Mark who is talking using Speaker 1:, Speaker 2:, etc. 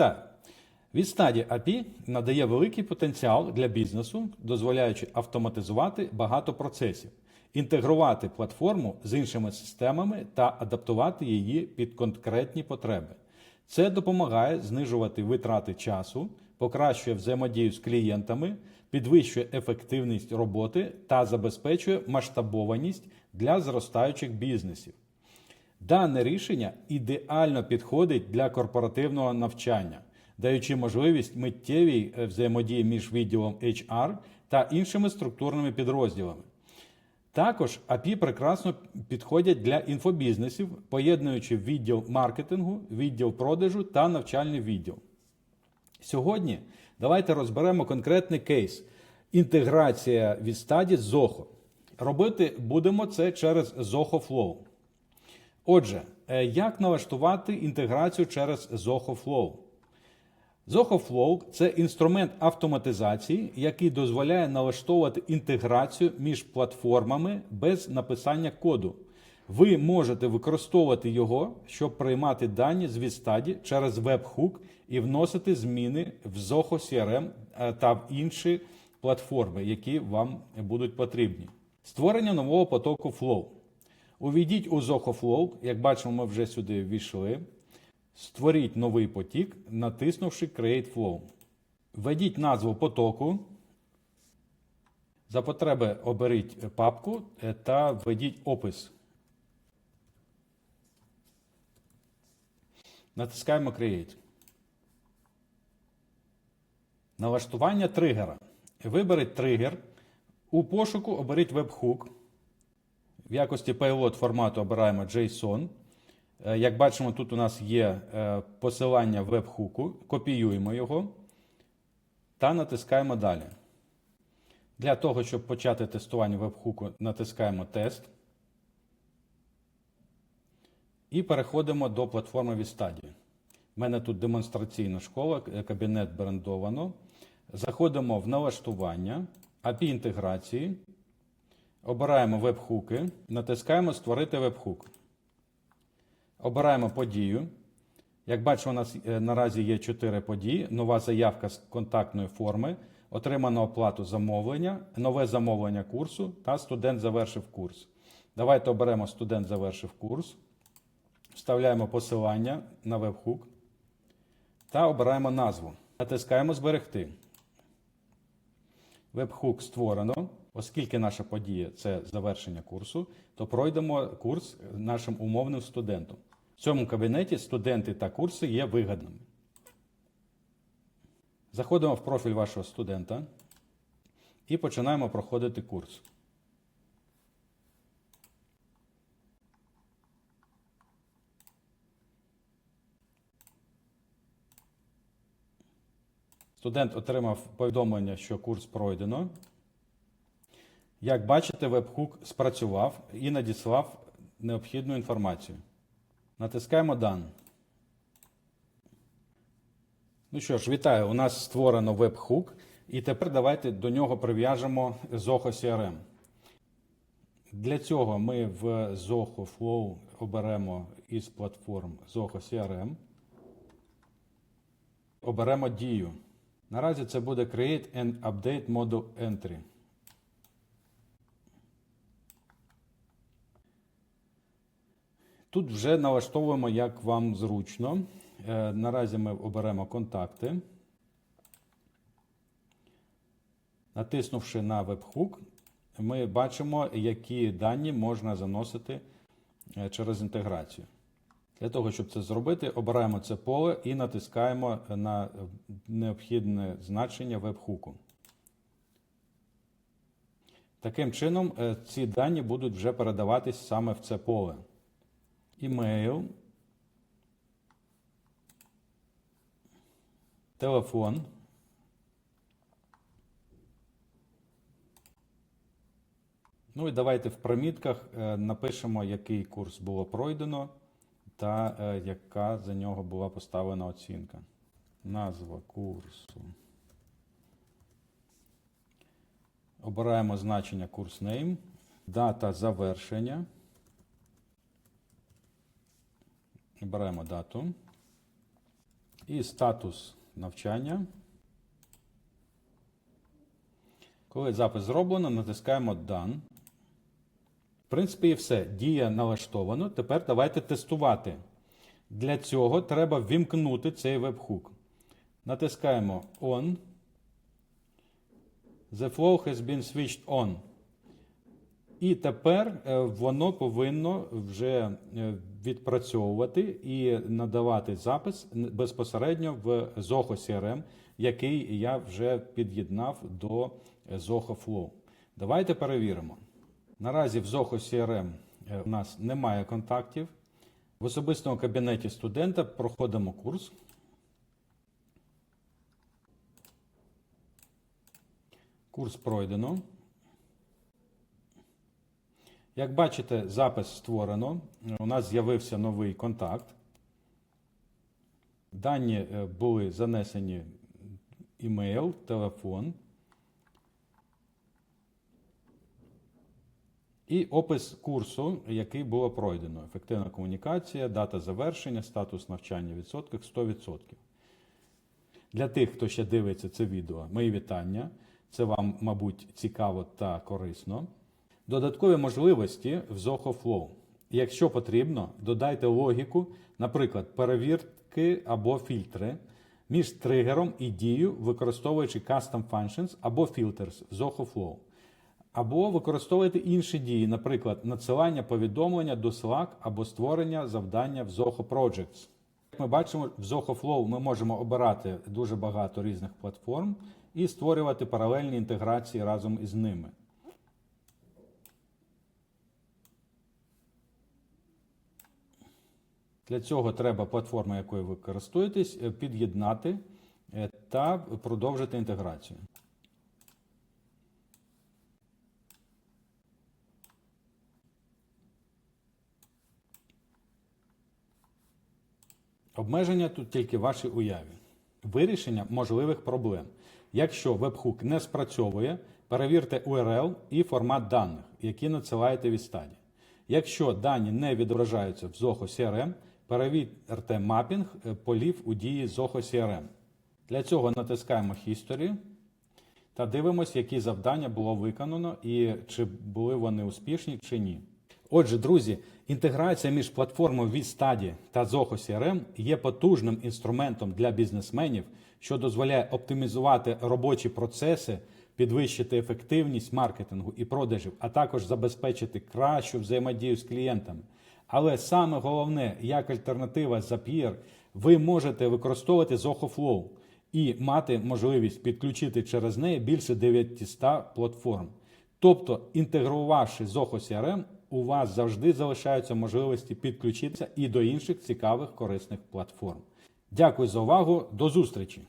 Speaker 1: Вітаю! Відстаді API надає великий потенціал для бізнесу, дозволяючи автоматизувати багато процесів, інтегрувати платформу з іншими системами та адаптувати її під конкретні потреби. Це допомагає знижувати витрати часу, покращує взаємодію з клієнтами, підвищує ефективність роботи та забезпечує масштабованість для зростаючих бізнесів. Дане рішення ідеально підходить для корпоративного навчання, даючи можливість миттєвій е, взаємодії між відділом HR та іншими структурними підрозділами. Також API прекрасно підходять для інфобізнесів, поєднуючи відділ маркетингу, відділ продажу та навчальний відділ. Сьогодні давайте розберемо конкретний кейс інтеграція від стаді з Zoho. Робити будемо це через Zoho Flow. Отже, е, як налаштувати інтеграцію через Zoho Flow? Zoho Flow – це інструмент автоматизації, який дозволяє налаштовувати інтеграцію між платформами без написання коду. Ви можете використовувати його, щоб приймати дані з відстаді через веб-хук і вносити зміни в Zoho CRM е, та в інші платформи, які вам будуть потрібні. Створення нового потоку Flow. Увійдіть у Zoho Flow, як бачимо, ми вже сюди ввійшли. Створіть новий потік, натиснувши Create Flow. Введіть назву потоку. За потреби оберіть папку е, та введіть опис. Натискаємо Create. Налаштування тригера. Виберіть тригер. У пошуку оберіть webhook. В якості payload формату обираємо JSON. Е, Як бачимо, тут у нас є е, посилання веб-хуку, копіюємо його та натискаємо далі. Для того, щоб почати тестування веб-хуку, натискаємо тест. І переходимо до платформи Vistadi. У мене тут демонстраційна школа, кабінет брендовано. Заходимо в налаштування, API інтеграції. Обираємо веб-хуки, натискаємо Створити веб-хук. Обираємо подію. Як бачимо, у нас е, наразі є 4 події: нова заявка з контактної форми, отримана оплату замовлення, нове замовлення курсу та студент завершив курс. Давайте оберемо студент завершив курс. Вставляємо посилання на веб-хук та обираємо назву. Натискаємо Зберегти. Веб-хук створено. Оскільки наша подія це завершення курсу, то пройдемо курс нашим умовним студентом. В цьому кабінеті студенти та курси є вигадними. Заходимо в профіль вашого студента і починаємо проходити курс. Студент отримав повідомлення, що курс пройдено. Як бачите, веб-хук спрацював і надіслав необхідну інформацію. Натискаємо Done. Ну що ж, вітаю! У нас створено веб-хук. І тепер давайте до нього прив'яжемо Zoho CRM. Для цього ми в Zoho Flow оберемо із платформ Zoho CRM. Оберемо дію. Наразі це буде Create and Update Model Entry. Тут вже налаштовуємо, як вам зручно. Е, Наразі ми оберемо контакти. Натиснувши на веб-хук, ми бачимо, які дані можна заносити е, через інтеграцію. Для того, щоб це зробити, обираємо це поле і натискаємо на необхідне значення веб-хуку. Таким чином, е, ці дані будуть вже передаватись саме в це поле. Імейл, телефон. Ну і давайте в примітках е, напишемо, який курс було пройдено та е, яка за нього була поставлена оцінка. Назва курсу. Обираємо значення курс name, дата завершення. Обираємо дату. і статус навчання. Коли запис зроблено, натискаємо Done. В принципі, і все. Дія налаштовано. Тепер давайте тестувати. Для цього треба ввімкнути цей вебхук. Натискаємо On. The flow has been switched on. І тепер е, воно повинно вже е, відпрацьовувати і надавати запис безпосередньо в Zoho CRM, який я вже під'єднав до Zoho Flow. Давайте перевіримо. Наразі в Zoho CRM у нас немає контактів. В особистому кабінеті студента проходимо курс. Курс пройдено. Як бачите, запис створено. У нас з'явився новий контакт. Дані е, були занесені імейл, телефон. І опис курсу, який було пройдено. Ефективна комунікація, дата завершення, статус навчання в відсотках 100%. Для тих, хто ще дивиться це відео, мої вітання. Це вам, мабуть, цікаво та корисно. Додаткові можливості в Zoho Flow. Якщо потрібно, додайте логіку, наприклад, перевірки або фільтри між тригером і дією, використовуючи Custom Functions або Filters в Zoho Flow. Або використовуйте інші дії, наприклад, надсилання повідомлення до Slack або створення завдання в Zoho Projects. Як ми бачимо, в Zoho Flow ми можемо обирати дуже багато різних платформ і створювати паралельні інтеграції разом із ними. Для цього треба платформа, якою ви користуєтесь, е, під'єднати е, та продовжити інтеграцію. Обмеження тут тільки в вашій уяві. Вирішення можливих проблем. Якщо вебхук не спрацьовує, перевірте URL і формат даних, які надсилаєте від стадії. Якщо дані не відображаються в Zoho CRM, перевірте мапінг е, полів у дії Zoho CRM. Для цього натискаємо History та дивимося, які завдання було виконано і чи були вони успішні чи ні. Отже, друзі, інтеграція між платформою VStudy та Zoho CRM є потужним інструментом для бізнесменів, що дозволяє оптимізувати робочі процеси, підвищити ефективність маркетингу і продажів, а також забезпечити кращу взаємодію з клієнтами. Але саме головне, як альтернатива Zapier, ви можете використовувати Zoho Flow і мати можливість підключити через неї більше 900 платформ. Тобто, інтегрувавши Zoho CRM, у вас завжди залишаються можливості підключитися і до інших цікавих корисних платформ. Дякую за увагу. До зустрічі!